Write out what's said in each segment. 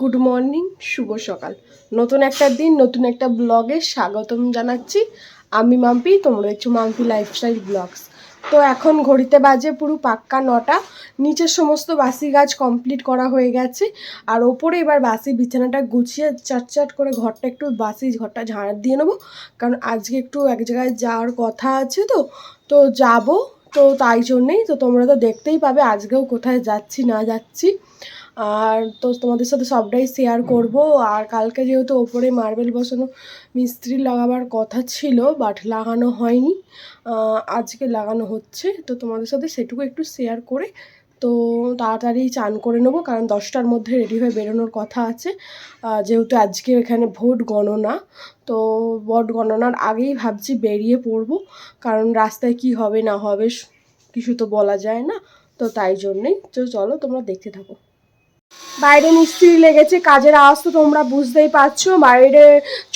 Good morning শুভ সকাল। নতুন একটা দিন, নতুন একটা ব্লগে স্বাগতম জানাচ্ছি। আমি মাম্পি, তোমরা দেখছ মাম্পি লাইফস্টাইল ব্লগস তো এখন ঘড়িতে বাজে পুরো পাক্কা নটা নিচের সমস্ত বাসি গাছ কমপ্লিট করা হয়ে গেছে। আর ওপরে এবার বাসি বিছানাটা গুছিয়ে চাট চাট করে ঘরটা একটু বাসি ঘরটা ঝাড় দিয়ে নেব। কারণ আজকে একটু এক জায়গায় যাওয়ার কথা আছে তো তো যাব। তো তাই জন্যেই তো তোমরা তো দেখতেই পাবে আজকেও কোথায় যাচ্ছি, না যাচ্ছি। আর তো তোমাদের সাথে সবটাই শেয়ার করব। আর কালকে যেহেতু ওপরে মার্বেল বসানো মিস্ত্রি লাগাবার কথা ছিল বাট লাগানো হয়নি আজকে লাগানো হচ্ছে, তো তোমাদের সাথে সেটুকু একটু শেয়ার করে, তো তাড়াতাড়ি চান করে নেব, কারণ দশটার মধ্যে রেডি হয়ে বেরোনোর কথা আছে। যেহেতু আজকে এখানে ভোট গণনা, তো ভোট গণনার আগেই ভাবছি বেরিয়ে পড়ব, কারণ রাস্তায় কি হবে না হবে, কিছু তো বলা যায় না, তো তাই জন্যেই। তো চলো, তোমরা দেখতে থাকো। বাইরে মিস্ত্রি লেগেছে, কাজের আওয়াজ তো তোমরা বুঝতেই পারছ। বাইরে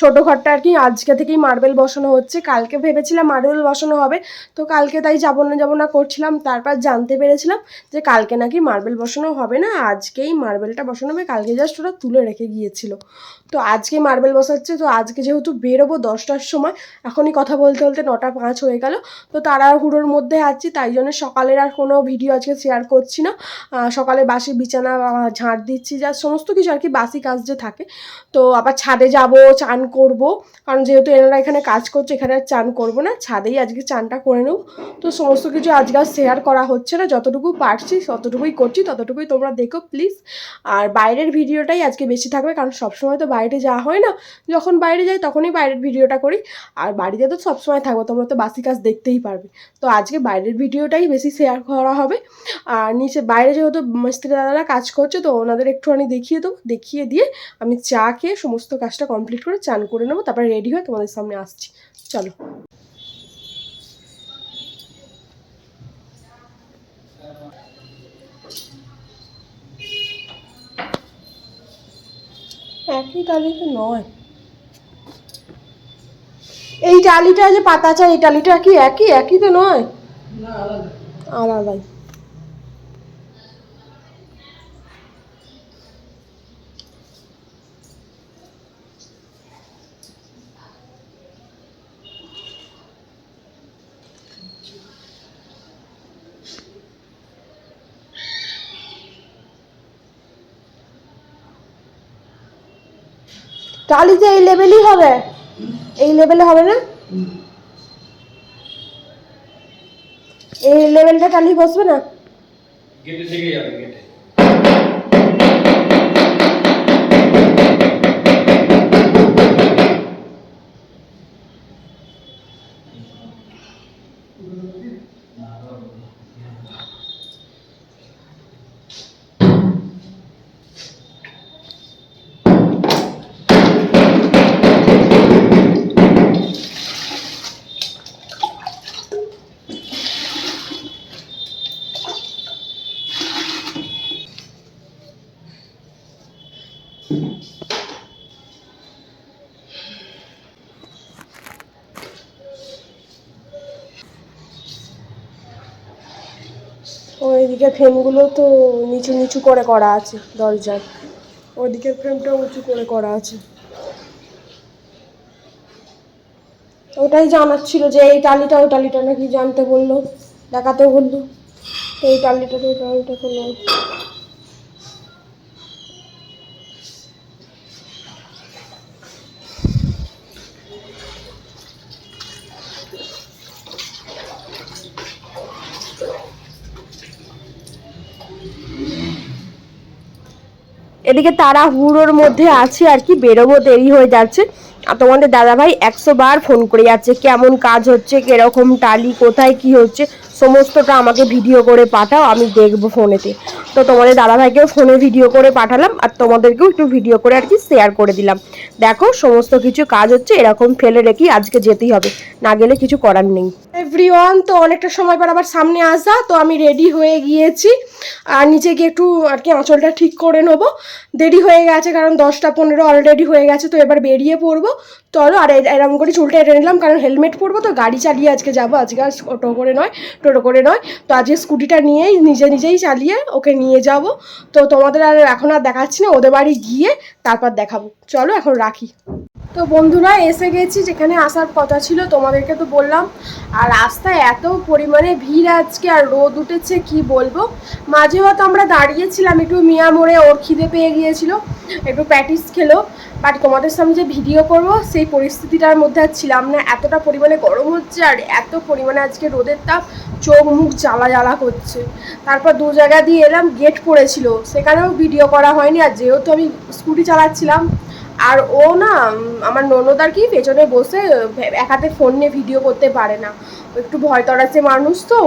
ছোটো ঘরটা আর কি, আজকে থেকেই মার্বেল বসানো হচ্ছে। কালকে ভেবেছিলাম মার্বেল বসানো হবে, তো কালকে তাই যাব না যাব না করছিলাম, তারপর জানতে পেরেছিলাম যে কালকে নাকি মার্বেল বসানো হবে না, আজকেই মার্বেলটা বসানো হবে, কালকে জাস্ট ওরা তুলে রেখে গিয়েছিল। তো আজকে মার্বেল বসাচ্ছে, তো আজকে যেহেতু বেরোবো দশটার সময়, এখনই কথা বলতে বলতে নটা পাঁচ হয়ে গেল, তো তাড়াহুড়োর মধ্যে আছি, তাই জন্য সকালের আর কোনো ভিডিও আজকে শেয়ার করছি না। সকালে বাসি বিছানা ঝাঁট দিচ্ছি, যা সমস্ত কিছু আর কি বাসি কাজ যে থাকে। তো আবার ছাদে যাব, চান করব। কারণ যেহেতু এনারা এখানে কাজ করছে, এখানে আর চান করব না। ছাদেই আজকে চানটা করে নেব। তো সমস্ত কিছু আজকে আর শেয়ার করা হচ্ছে না। যতটুকু পারছি, ততটুকুই করছি। ততটুকুই তোমরা দেখো প্লিজ আর বাইরের ভিডিওটাই আজকে বেশি থাকবে। কারণ সবসময় তো বাইরে যাওয়া হয় না। যখন বাইরে যাই, তখনই বাইরের ভিডিওটা করি। আর বাড়িতে তো সবসময় থাকব। তোমরা তো বাসি কাজ দেখতেই পারবে। তো আজকে বাইরের ভিডিওটাই বেশি শেয়ার করা হবে। আর নিচে, বাইরে যেহেতু মিস্ত্রি দাদারা কাজ করছে, তো ওনাদের একটুখানি দেখিয়ে দেবো। দেখিয়ে দিয়ে আমি চা খেয়ে সমস্ত কাজটা কমপ্লিট করে চান করে নেব তারপরে রেডি হয়ে তোমাদের সামনে আসছি। চলো। একই টালিতে নয়। এই টালিটা যে পাতা চা এই টালিটা কি একই? একই তো নয়? আলাদাই। টালিতে এই লেভেলই হবে। এই লেভেলে হবে না? এই লেভেলটা টালি বসবে না? গেটে থেকে যাবে গেটে ওইদিকে ফ্রেমগুলো তো নিচু নিচু করে করা আছে, দরজার। ওদিকের ফ্রেমটা উঁচু করে করা আছে। ওটাই জানার ছিল যে এই টালিটা, ওই টালিটা নাকি জানতে বলল, দেখাতে বলল। এই টালিটা, ওই টালিটা তো এদিকে তারা হুড়োর মধ্যে আছে আর কি, বেরোবো দেরি হয়ে যাচ্ছে। আর তোমাদের দাদাভাই একশো বার ফোন করে যাচ্ছে, কেমন কাজ হচ্ছে, কীরকম টালি কোথায় কি হচ্ছে সমস্তটা আমাকে ভিডিও করে পাঠাও, আমি দেখব ফোনেতে। তো তোমাদের দাদাভাইকেও ফোনে ভিডিও করে পাঠালাম, আর তোমাদেরকেও একটু ভিডিও করে আর কি শেয়ার করে দিলাম। দেখো, সমস্ত কিছু কাজ হচ্ছে, এরকম ফেলে রেখি আজকে যেতেই হবে। না গেলে কিছু করার নেই। এভরিওয়ান তো অনেকটা সময় পর আবার সামনে আসা, তো আমি রেডি হয়ে গিয়েছি। আর নিচে গিয়ে একটু আর কি আঁচলটা ঠিক করে নেব। দেরি হয়ে গেছে, কারণ দশটা পনেরো অলরেডি হয়ে গেছে, তো এবার বেরিয়ে পড়ব। চলো, আর এরকম করে চুলটা এঁটে নিলাম, কারণ হেলমেট পরবো তো, গাড়ি চালিয়ে আজকে যাব। আজকে আর টোটো করে নয়, টোটো করে নয়। তো আজকে স্কুটিটা নিয়েই, নিজে নিজেই চালিয়ে ওকে নিয়ে যাব। তো তোমাদের আর এখন আর দেখাচ্ছি না, ওদের বাড়ি গিয়ে তারপর দেখাবো। চলো, এখন রাখি। তো বন্ধুরা, এসে গেছি, যেখানে আসার কথা ছিল, তোমাদেরকে তো বললাম। আর রাস্তায় এত পরিমাণে ভিড় আজকে, আর রোদ উঠেছে, কি বলব? মাঝে হয়তো আমরা দাঁড়িয়েছিলাম, একটু মিয়া মোড়ে, ওর খিদে পেয়ে গিয়েছিল। একটু প্যাটিস খেলো। বাট তোমাদের সামনে যে ভিডিও করব, সেই পরিস্থিতিটার মধ্যে আর ছিলাম না। এতটা পরিমাণে গরম হচ্ছে আর এত পরিমাণে আজকে রোদের তাপ, চোখ মুখ জ্বালা জ্বালা করছে। তারপর দু জায়গা দিয়ে এলাম গেট পড়েছিল। সেখানেও ভিডিও করা হয়নি আর যেহেতু আমি স্কুটি চালাচ্ছিলাম, আর ও না, আমার ননদ আর কি পেছনে বসে এক হাতে ফোন নিয়ে ভিডিও করতে পারে না। একটু ভয় তরাচ্ছে মানুষ তো।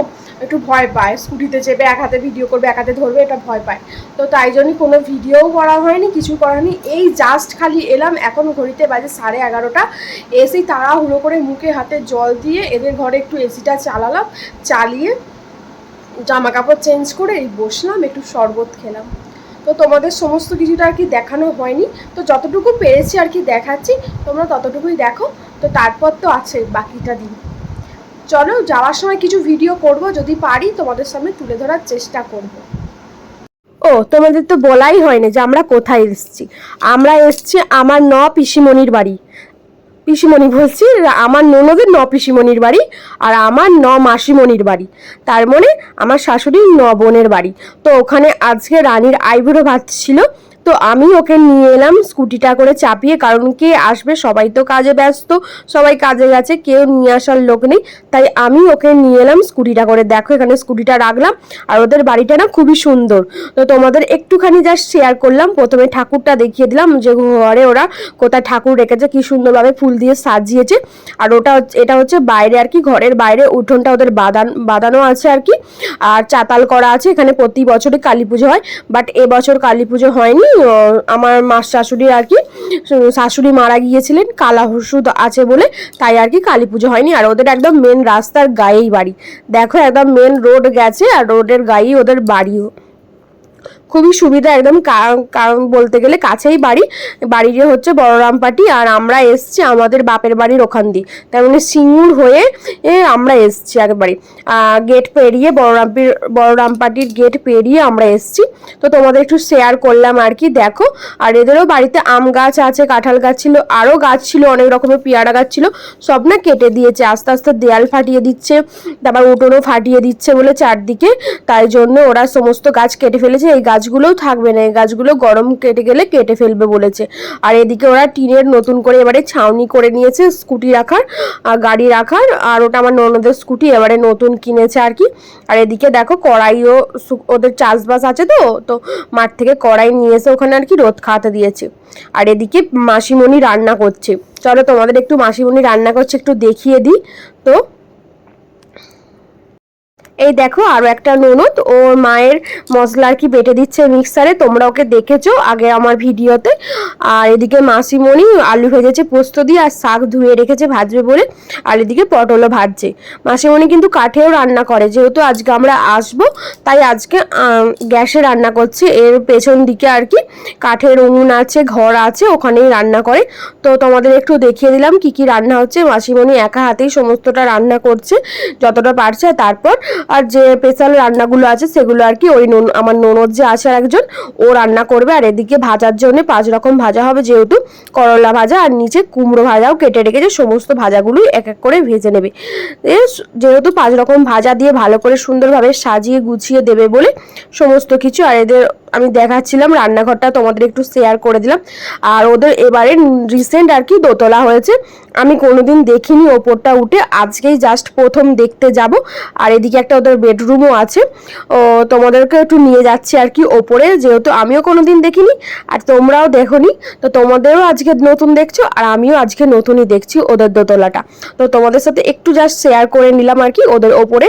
একটু ভয় পায়, স্কুটিতে চেপে এক হাতে ভিডিও করবে, এক হাতে ধরবে, এটা ভয় পায়। তো তাই জন্যই কোনো ভিডিওও করা হয়নি, কিছু করা হয়নি। এই জাস্ট খালি এলাম, এখন ঘড়িতে বাজে সাড়ে এগারোটা। এসেই তাড়াহুড়ো করে মুখে হাতে জল দিয়ে এদের ঘরে একটু এসিটা চালালাম, চালিয়ে জামা কাপড় চেঞ্জ করে এই বসলাম, একটু শরবত খেলাম। তো তোমাদের সমস্ত কিছুটা আর কি দেখানো হয়নি। তো যতটুকু পেরেছি আর কি দেখাচ্ছি, তোমরা ততটুকুই দেখো। তো তারপর তো আছে বাকিটা দিন। চলো, যাওয়ার সময় কিছু ভিডিও করব, যদি পারি তোমাদের সামনে তুলে ধরার চেষ্টা করব। ও, তোমাদের তো বলাই হয়নি যে আমরা কোথায় এসেছি। আমরা এসেছি আমার ন পিসিমণির বাড়ি। পিসিমণি বলছি, আমার ননদের ন পিসিমণির বাড়ি আর আমার ন মাসিমণির বাড়ি। তার মানে আমার শাশুড়ির ন বোনের বাড়ি। তো ওখানে আজকে রানীর আইবুড়ো ভাত ছিল। তো আমি ওকে নিয়ে এলাম, স্কুটিটা করে চাপিয়ে, কারণ কে আসবে? সবাই তো কাজে ব্যস্ত, সবাই কাজে গেছে, কেউ নিয়ে আসার লোক নেই। তাই আমি ওকে নিয়ে এলাম, স্কুটিটা করে। দেখো, এখানে স্কুটিটা রাখলাম, আর ওদের বাড়িটা না খুবই সুন্দর। তো তোমাদের একটুখানি জাস্ট শেয়ার করলাম। প্রথমে ঠাকুরটা দেখিয়ে দিলাম, যে ঘরে ওরা কোথায় ঠাকুর রেখেছে, কি সুন্দরভাবে ফুল দিয়ে সাজিয়েছে। আর ওটা এটা হচ্ছে বাইরে আর কি, ঘরের বাইরে উঠোনটা ওদের বাদান, বাঁধানো আছে আর কি। আর চাতাল করা আছে, এখানে প্রতি বছরই কালী পুজো হয় বাট এবছর কালী পুজো হয়নি আমার মা শাশুড়ি আর কি, শাশুড়ি মারা গিয়েছিলেন, কালা ওষুধ আছে বলে, তাই আর কি কালী পুজো হয়নি। আর ওদের একদম মেন রাস্তার গায়েই বাড়ি। দেখো একদম মেন রোড গেছে, আর রোডের গায়েই ওদের বাড়িও। খুবই সুবিধা একদম কারণ বলতে গেলে কাছেই বাড়ি। বাড়িটা হচ্ছে বড়রামপাটি আর আমরা এসছি আমাদের বাপের বাড়ির ওখান দিয়ে। তার মানে সিঙ্গুর হয়ে আমরা এসছি একবারে। গেট পেরিয়ে বড়রামপির, বড়রামপাটির গেট পেরিয়ে আমরা এসছি। তো তোমাদের একটু শেয়ার করলাম আর কি, দেখো। আর এদেরও বাড়িতে আম গাছ আছে, কাঁঠাল গাছ ছিল, আরও গাছ ছিল, অনেক রকমের পেয়ারা গাছ ছিল। সব না কেটে দিয়েছে, আস্তে আস্তে দেয়াল ফাটিয়ে দিচ্ছে, তারপর উঠোনও ফাটিয়ে দিচ্ছে বলে চারদিকে। তাই জন্য ওরা সমস্ত গাছ কেটে ফেলেছে, এই গাছগুলোও থাকবে না, এই গাছগুলো গরম কেটে গেলে কেটে ফেলবে বলেছে। আর এদিকে ওরা টিনের নতুন করে এবারে ছাউনি করে নিয়েছে, স্কুটি রাখার আর গাড়ি রাখার, আর ওটা আমার ননদের স্কুটি এবারে নতুন কিনেছে আর কি। আর এদিকে দেখো কড়াইও ওদের চাষবাস আছে তো তো মাঠ থেকে কড়াই নিয়ে এসে ওখানে আর কি রোদ খাওয়াতে দিয়েছে। আর এদিকে মাসিমণি রান্না করছে। চলো তোমাদের একটু মাসিমণি রান্না করছে, একটু দেখিয়ে দিই। তো এই দেখো, আরও একটা ননদ। ওর মায়ের মশলা আর কি বেটে দিচ্ছে মিক্সারে তোমরা ওকে দেখেছ আগে আমার ভিডিওতে। আর এদিকে মাসিমণি আলু ভেজেছে পোস্ত দিয়ে আর শাক ধুয়ে রেখেছে ভাজবে বলে, আর এদিকে পটলও ভাজছে। মাসিমণি কিন্তু কাঠেও রান্না করে, যেহেতু আজকে আমরা আসব, তাই আজকে গ্যাসে রান্না করছে। এর পেছন দিকে আর কি কাঠের উনুন আছে, ঘর আছে, ওখানেই রান্না করে। তো তোমাদের একটু দেখিয়ে দিলাম কি কি রান্না হচ্ছে। মাসিমণি একা হাতেই সমস্তটা রান্না করছে, যতটা পারছে। তারপর আর যে স্পেশাল রান্নাগুলো আছে সেগুলো আর কি ওই নন- আমার ননদ যে আছে একজন, ও রান্না করবে। আর এদিকে ভাজার জন্য পাঁচ রকম ভাজা হবে যেহেতু, করলা ভাজা আর নিচে কুমড়ো ভাজাও কেটে রেখেছে, সমস্ত ভাজাগুলোই এক এক করে ভেজে নেবে। যেহেতু পাঁচ রকম ভাজা দিয়ে ভালো করে সুন্দরভাবে সাজিয়ে গুছিয়ে দেবে বলে সমস্ত কিছু, আর এদের আমি দেখাচ্ছিলাম, রান্নাঘরটা তোমাদের একটু শেয়ার করে দিলাম। আর ওদের এবারে রিসেন্ট আর কি দোতলা হয়েছে, আমি কোনোদিন দেখিনি ওপরটা উঠে, আজকেই জাস্ট প্রথম দেখতে যাব। আর এদিকে একটা ওদের বেডরুমও আছে। ও তোমাদেরকে একটু নিয়ে যাচ্ছি আর কি ওপরে, যেহেতু আমিও কোনোদিন দেখিনি আর তোমরাও দেখোনি। তো তোমাদেরও আজকে নতুন দেখছ আর আমিও আজকে নতুনই দেখছি ওদের দোতলাটা। তো তোমাদের সাথে একটু জাস্ট শেয়ার করে নিলাম আর কি ওদের ওপরে।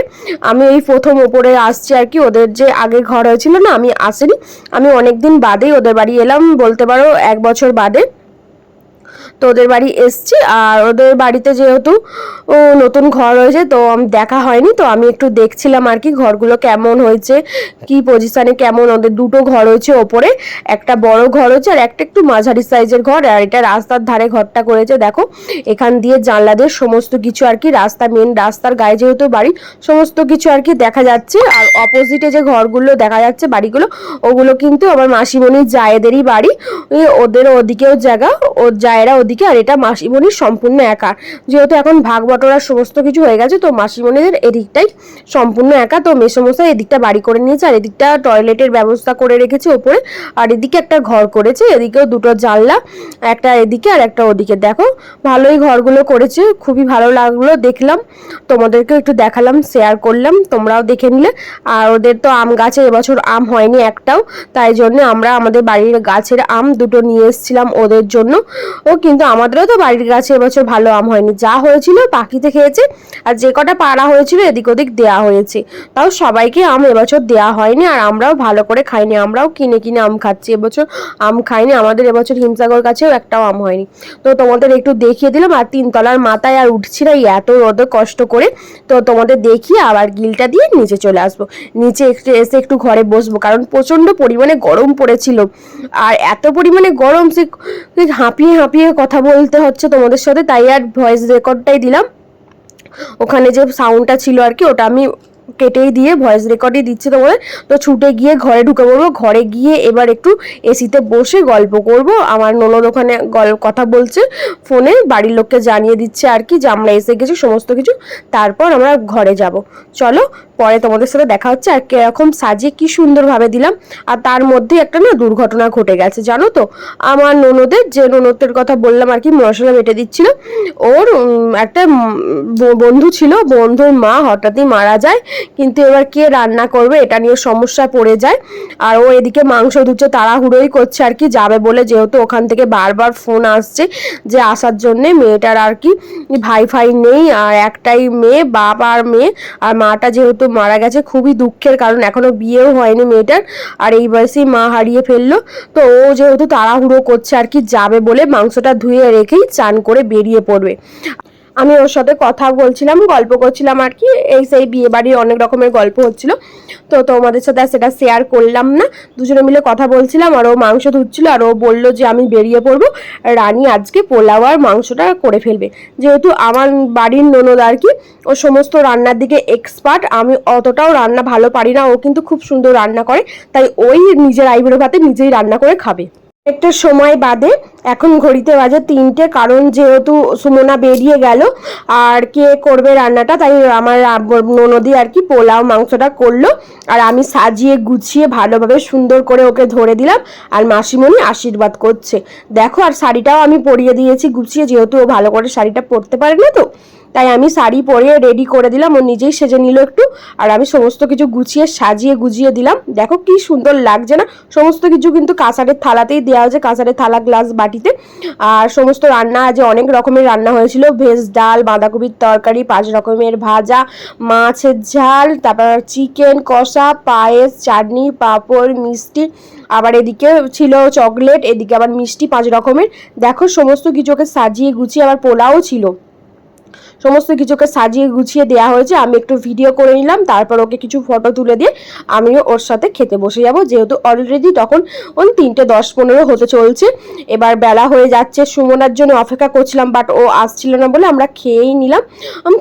আমি এই প্রথম ওপরে আসছি আর কি, ওদের যে আগে ঘর হয়েছিল না, আমি আসিনি। আমি অনেক দিন বাদেই ওদের বাড়ি এলাম, বলতে পারো এক বছর বাদে। তো ওদের বাড়ি এসছি, আর ওদের বাড়িতে যেহেতু, ও, নতুন ঘর হয়েছে তো দেখা হয়নি, তো আমি একটু দেখছিলাম আর কি ঘরগুলো কেমন হয়েছে, কি পজিশানে কেমন, ওদের দুটো ঘর হয়েছে ওপরে, একটা বড় ঘর হয়েছে আর একটা একটু মাঝারি সাইজের ঘর, আর এটা রাস্তার ধারে ঘরটা করেছে, দেখো, এখান দিয়ে জানলা দিয়ে সমস্ত কিছু আর কি, রাস্তা মেন রাস্তার গায়ে যেহেতু বাড়ি, সমস্ত কিছু আর কি দেখা যাচ্ছে, আর অপোজিটে যে ঘরগুলো দেখা যাচ্ছে বাড়িগুলো, ওগুলো কিন্তু আমার মাসিমণির জায়েদেরই বাড়ি ওদের ওদিকেও জায়গা, ওর জায়েরা ওদিকে আর এটা মাসিমণির সম্পূর্ণ একা। যেহেতু এখন ভাগ বটরা সমস্ত কিছু হয়ে গেছে, তো মাসিমণিদের এদিকটাই সম্পূর্ণ একা। তো মেসমশাই এদিকটা বাড়ি করে নিয়েছে আর এদিকটা টয়লেটের ব্যবস্থা করে রেখেছে ওপরে। আর এদিকে একটা ঘর করেছে, এদিকেও দুটো জানলা, একটা এদিকে আর একটা ওদিকে। দেখো, ভালোই ঘরগুলো করেছে, খুবই ভালো লাগল দেখলাম। তোমাদেরকে একটু দেখালাম শেয়ার করলাম, তোমরাও দেখে নিলে। আর ওদের তো আম গাছে এবছর আম হয়নি একটাও, তাই জন্য আমরা আমাদের বাড়ির গাছের আম দুটো নিয়ে এসেছিলাম ওদের জন্য। ও কিন্তু আমাদেরও তো বাড়ির গাছে এবছর ভালো আম হয়নি। যা হয়েছিল পাখিতে খেয়েছে আর যে কটা পাড়া হয়েছিল এদিক ওদিক দেওয়া হয়েছে। তাও সবাইকে আম এবছর দেওয়া হয়নি আর আমরাও ভালো করে খাইনি। আমরাও কিনে কিনে আম খাচ্ছি এবছর। আম খাইনি। আমাদের এবছর হিমসাগর কাছেও একটাও আম হয়নি। তো তোমাদের একটু দেখিয়ে দিলাম আর তিনতলার মাথায় আর উঠছি না এত রোদে কষ্ট করে। তো তোমাদের দেখিয়ে আবার গিলটা দিয়ে নিচে চলে আসব। নিচে একটু এসে একটু ঘরে বসবো কারণ প্রচণ্ড পরিমাণে গরম পড়েছিল। আর এত পরিমাণে গরম সে হাঁপিয়ে হাঁপিয়ে কথা বলতে হচ্ছে তোমাদের সাথে, তাই আর ভয়েস রেকর্ডটাই দিলাম। ওখানে যে সাউন্ডটা ছিল আর কি, ওটা আমি কেটেই দিয়ে ভয়েস রেকর্ডই দিচ্ছি তোমাদের। তো ছুটে গিয়ে ঘরে ঢুকে পড়ব, ঘরে গিয়ে এবার একটু এসিতে বসে গল্প করব। আমার ননদ ওখানে গল, কথা বলছে, ফোনে বাড়ির লোককে জানিয়ে দিচ্ছে আর কি যে আমরা এসে গেছি, সমস্ত কিছু। তারপর আমরা ঘরে যাব। চলো পরে তোমাদের সাথে দেখা হচ্ছে আর কীরকম সাজিয়ে কি সুন্দরভাবে দিলাম আর তার মধ্যে একটা না দুর্ঘটনা ঘটে গেছে, জানো তো? আমার ননদের, যে ননদের কথা বললাম আর কি, মশলা বেটে দিচ্ছিল। ওর একটা বন্ধু ছিল, বন্ধুর মা হঠাৎই মারা যায়, কিন্তু এবার কে রান্না করবে এটা নিয়ে সমস্যা পড়ে যায়। আর ও এদিকে মাংস ধুচ্ছে, তাড়াহুড়োই করছে আর কি, যাবে বলে যেহেতু ওখান থেকে বারবার ফোন আসছে যে আসার জন্যে মেয়েটার আর কি ভাই ফাই নেই, আর একটাই মেয়ে, বাপ আর মেয়ে, আর মাটা যেহেতু মারা গেছে। খুবই দুঃখের কারণ এখনও বিয়েও হয়নি মেয়েটার। আর এই বয়সেই মা হারিয়ে ফেলল। তো ও যেহেতু তাড়াহুড়ো করছে আর কি, যাবে বলে মাংসটা ধুয়ে রেখেই চান করে বেরিয়ে পড়বে। আমি ওর সাথে কথা বলছিলাম, গল্প করছিলাম আর কি। এই সেই বিয়ে বাড়ির অনেক রকমের গল্প হচ্ছিল। তো তোমাদের সাথে সেটা শেয়ার করলাম না। দুজনে মিলে কথা বলছিলাম আর ও মাংস ধুচ্ছিল আর ও বলল যে আমি বেরিয়ে পড়ব। রানী আজকে পোলাও আর মাংসটা করে ফেলবে। যেহেতু আমার বাড়ির ননদ আর কি, ও সমস্ত রান্নার দিকে এক্সপার্ট আমি অতটাও রান্না ভালো পারি না। ও কিন্তু খুব সুন্দর রান্না করে। তাই ওই নিজের আইবুড়ো ভাতে নিজেই রান্না করে খাবে। একটা সময় বাদে এখন ঘড়িতে বাজে তিনটে, কারণ যেহেতু সুমনা বেরিয়ে গেল আর কে করবে রান্নাটা, তাই আমার ননদি আর কি পোলাও মাংসটা করল আর আমি সাজিয়ে গুছিয়ে ভালোভাবে সুন্দর করে ওকে ধরে দিলাম আর মাসিমণি আশীর্বাদ করছে। দেখো আর শাড়িটাও আমি পরিয়ে দিয়েছি গুছিয়ে, যেহেতু ও ভালো করে শাড়িটা পরতে পারে না তো তাই আমি শাড়ি পরে রেডি করে দিলাম। ও নিজেই সেজে নিল একটু। আর আমি সমস্ত কিছু গুছিয়ে সাজিয়ে গুজিয়ে দিলাম। দেখো কি সুন্দর লাগছে না? সমস্ত কিছু কিন্তু কাঁসারের থালাতেই দেওয়া হয়েছে, কাঁসারের থালা, গ্লাস, বাটিতে। আর সমস্ত রান্না আজ অনেক রকমের রান্না হয়েছিল। ভেজ ডাল, বাঁধাকপির তরকারি, পাঁচ রকমের ভাজা, মাছের ঝাল, তারপর চিকেন, কষা, পায়েস, চাটনি, পাঁপড়, মিষ্টি। আবার এদিকে ছিল চকলেট, এদিকে আবার মিষ্টি, পাঁচ রকমের। দেখো সমস্ত কিছুকে সাজিয়ে গুছিয়ে আবার পোলাও ছিল। সমস্ত কিছুকে সাজিয়ে গুছিয়ে দেওয়া হয়েছে। আমি একটু ভিডিও করে নিলাম, তারপর ওকে কিছু ফটো তুলে দিয়ে আমিও ওর সাথে খেতে বসে যাব। যেহেতু অলরেডি তখন ওই তিনটে দশ পনেরো হতে চলছে। এবার বেলা হয়ে যাচ্ছে, সুমনার জন্য অপেক্ষা করছিলাম বাট ও আসছিল না বলে আমরা খেয়েই নিলাম।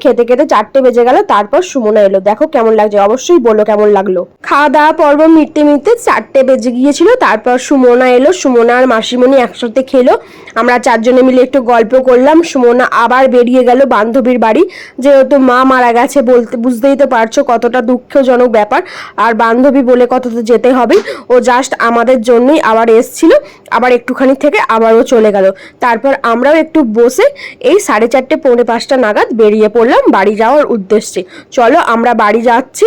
খেতে খেতে চারটে বেজে গেল, তারপর সুমনা এলো। দেখো কেমন লাগছে, অবশ্যই বলো কেমন লাগল। খাওয়া দাওয়া পর্ব মিটতে মিটতে চারটে বেজে গিয়েছিল, তারপর সুমনা এলো। সুমনা আর মাসিমণি একসাথে খেলো। আমরা চারজনে মিলে একটু গল্প করলাম। সুমনা আবার বেরিয়ে গেল বান্ধবীর বাড়ি। যেহেতু মা মারা গেছে, বলতে, বুঝতেই তো পারছ কতটা দুঃখজনক ব্যাপার। আর বান্ধবী বলে কত তো যেতে হবে। ও জাস্ট আমাদের জন্যই আবার এসছিল, আবার একটুখানি থেকে আবারও চলে গেল। তারপর আমরাও একটু বসে এই সাড়ে চারটে, পৌনে পাঁচটা নাগাদ বেরিয়ে পড়লাম বাড়ি যাওয়ার উদ্দেশ্যে। চলো আমরা বাড়ি যাচ্ছি।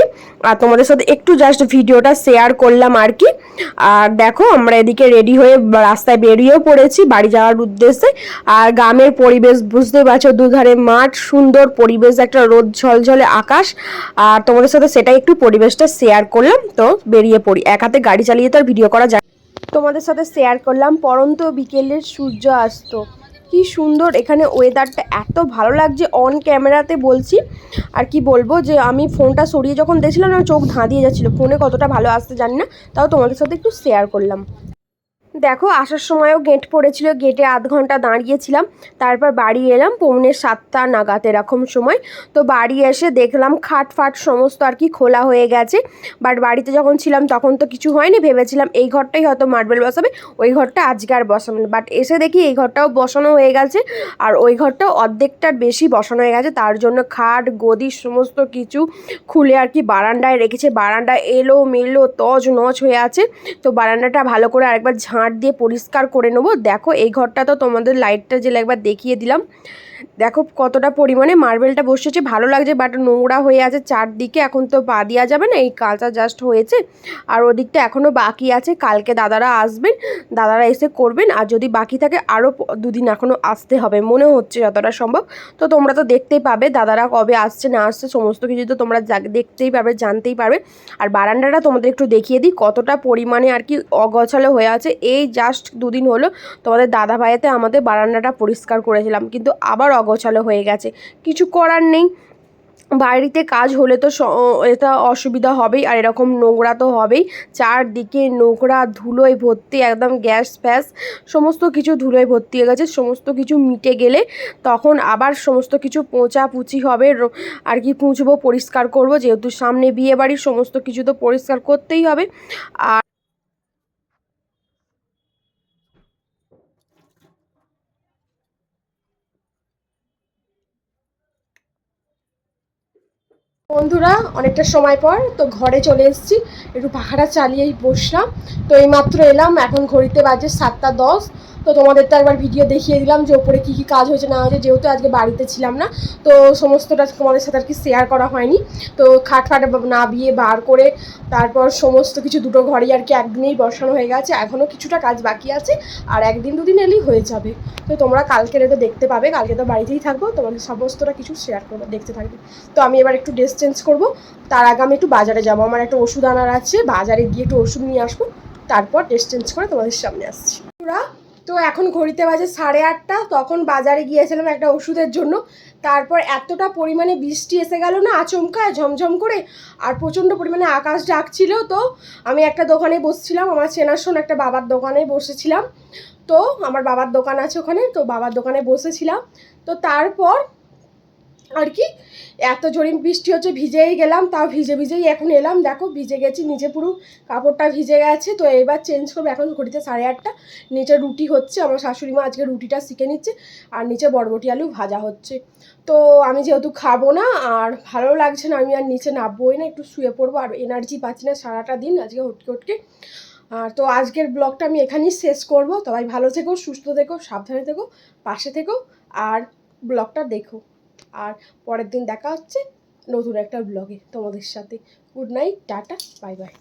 আর তোমাদের সাথে একটু জাস্ট ভিডিওটা শেয়ার করলাম আর কি। আর দেখো, আমরা এদিকে রেডি হয়ে রাস্তায় বেরিয়েও পড়েছি বাড়ি যাওয়ার উদ্দেশ্যে। আর গ্রামের পরিবেশ বুঝতেই পারছ, দুধারে মাঠ, সুন্দর পরিবেশ, একটা রোদ ঝলঝলে আকাশ। আর তোমাদের সাথে সেটাই একটু পরিবেশটা শেয়ার করলাম। তো বেরিয়ে পড়ি। এক হাতে গাড়ি চালিয়ে তো আর ভিডিও করা যায় তোমাদের সাথে শেয়ার করলাম, পরন্ত বিকেলের সূর্য আসতো। কি সুন্দর এখানে ওয়েদারটা এত ভালো লাগছে অন ক্যামেরাতে বলছি। আর কি বলব যে আমি ফোনটা সরিয়ে যখন দেখছিলাম না, চোখ ধাঁধিয়ে যাচ্ছিল। ফোনে কতটা ভালো আসতে জানি না, তাও তোমাদের সাথে একটু শেয়ার করলাম। দেখো, আসার সময়ও গেট পড়েছিল, গেটে আধ ঘণ্টা দাঁড়িয়েছিলাম, তারপর বাড়ি এলাম, পৌনে সাতটা নাগাদ এরকম সময়। তো বাড়ি এসে দেখলাম খাট ফাট সমস্ত আর কি খোলা হয়ে গেছে বাট বাড়িতে যখন ছিলাম তখন তো কিছু হয়নি, ভেবেছিলাম এই ঘরটাই হয়তো মার্বেল বসাবে, ওই ঘরটা আজকে আর বসাবে বাট এসে দেখি এই ঘরটাও বসানো হয়ে গেছে, আর ওই ঘরটাও অর্ধেকটার বেশি বসানো হয়ে গেছে, তার জন্য খাট, গদি সমস্ত কিছু খুলে আর কি বারান্দায় রেখেছে, বারান্দা এলো মেলো তজ নচ হয়ে আছে। তো বারান্দাটা ভালো করে আরেকবার ঝাঁট দিয়ে পরিষ্কার করে নেব। দেখো এই ঘরটা তো তোমাদের লাইটটা জেলে একবার দেখিয়ে দিলাম। দেখো কতটা পরিমাণে মার্বেলটা বসেছে, ভালো লাগছে বাট নোংরা হয়ে আছে চারদিকে, এখন তো পা দেওয়া যাবে না, এই কাজটা জাস্ট হয়েছে। আর ওদিকটা এখনও বাকি আছে, কালকে দাদারা আসবেন, দাদারা এসে করবেন, আর যদি বাকি থাকে আরও দুদিন এখনও আসতে হবে, মনে হচ্ছে যতটা সম্ভব। তো তোমরা তো দেখতেই পাবে, দাদারা কবে আসছে, না আসছে, সমস্ত কিছু তো তোমরা দেখতেই পাবে, জানতেই পারবে। আর বারান্দাটা তোমাদের একটু দেখিয়ে দিই, কতটা পরিমাণে আর কি অগছালো হয়ে আছে। এই জাস্ট দুদিন হলো তোমাদের দাদা ভাইয়াতে আমাদের বারান্দাটা পরিষ্কার করেছিলাম, কিন্তু আবার অগোছালো হয়ে গেছে। কিছু করার নেই। বাড়িতে কাজ হলে তো এটা অসুবিধা হবেই, আর এরকম নোংরা তো হবেই। চারদিকে নোংরা ধুলোয় ভর্তি, একদম গ্যাস ফ্যাস, সমস্ত কিছু ধুলোয় ভর্তি হয়ে গেছে। সমস্ত কিছু মিটে গেলে তখন আবার সমস্ত কিছু পোঁচাপুচি হবে। আর কি পুঁছবো পরিষ্কার করব। যেহেতু সামনে বিয়ে বাড়ির সমস্ত কিছু তো পরিষ্কার করতেই হবে। আর বন্ধুরা, অনেকটা সময় পর তো ঘরে চলে এসেছি। একটু পাখাটা চালিয়েই বসলাম। তো এইমাত্র এলাম, এখন ঘড়িতে বাজে সাতটা দশ। তো তোমাদের তো একবার ভিডিও দেখিয়ে দিলাম যে ওপরে কী কী কাজ হয়েছে, না হয়েছে। যেহেতু আজকে বাড়িতে ছিলাম না, তো সমস্তটা তোমাদের সাথে আর কি শেয়ার করা হয়নি। তো খাট ফাট না বিয়ে বার করে তারপর সমস্ত কিছু দুটো ঘরই আর কি একদিনেই বসানো হয়ে গেছে। এখনও কিছুটা কাজ বাকি আছে, আর একদিন দুদিন এলেই হয়ে যাবে। তো তোমরা কালকের এটা দেখতে পাবে, কালকে তো বাড়িতেই থাকব, তোমাদের সমস্তটা কিছু শেয়ার করব, দেখতে থাকবে। তো আমি এবার একটু ড্রেস চেঞ্জ করব, তার আগে আমি একটু বাজারে যাব। আমার একটা ওষুধ আনার আছে, বাজারে গিয়ে একটু ওষুধ নিয়ে আসব, তারপর ড্রেস চেঞ্জ করে তোমাদের সামনে আসছি। তোরা তো এখন ঘড়িতে বাজে সাড়ে আটটা, তখন বাজারে গিয়েছিলাম একটা ওষুধের জন্য। তারপর এতটা পরিমাণে বৃষ্টি এসে গেল না আচমকায় ঝমঝম করে, আর প্রচণ্ড পরিমাণে আকাশ ডাকছিল। তো আমি একটা দোকানে বসছিলাম, আমার চেনাশোন একটা বাবার দোকানে বসেছিলাম। তো আমার বাবার দোকান আছে ওখানে, তো বাবার দোকানে বসেছিলাম। তো তারপর আর কি? এত জোরে বৃষ্টি হচ্ছে, ভিজেই গেলাম, তাও ভিজে ভিজেই এখন এলাম। দেখো, ভিজে গেছি, নিচে পুরো কাপড়টা ভিজে গেছে। তো এবার চেঞ্জ করব, এখন ঘড়িতে সাড়ে আটটা। নিচে রুটি হচ্ছে, আমার শাশুড়ি মা আজকে রুটিটা শিখে নিচ্ছে, আর নিচে বরবটি আলু ভাজা হচ্ছে। তো আমি যেহেতু খাব না, আর ভালো লাগছে না, আমি আর নিচে নামবোই না, একটু শুয়ে পড়ব, আর এনার্জি পাচ্ছি না সারাটা দিন আজকে হটকে হটকে। আর তো আজকের ব্লগটা আমি এখানেই শেষ করব। সবাই ভালো থেকো, সুস্থ থেকো, সাবধানে থেকো, পাশে থেকো, আর ব্লগটা দেখো। আর পরের দিন দেখা হচ্ছে নতুন একটা ব্লগে তোমাদের সাথে। Good night tata bye bye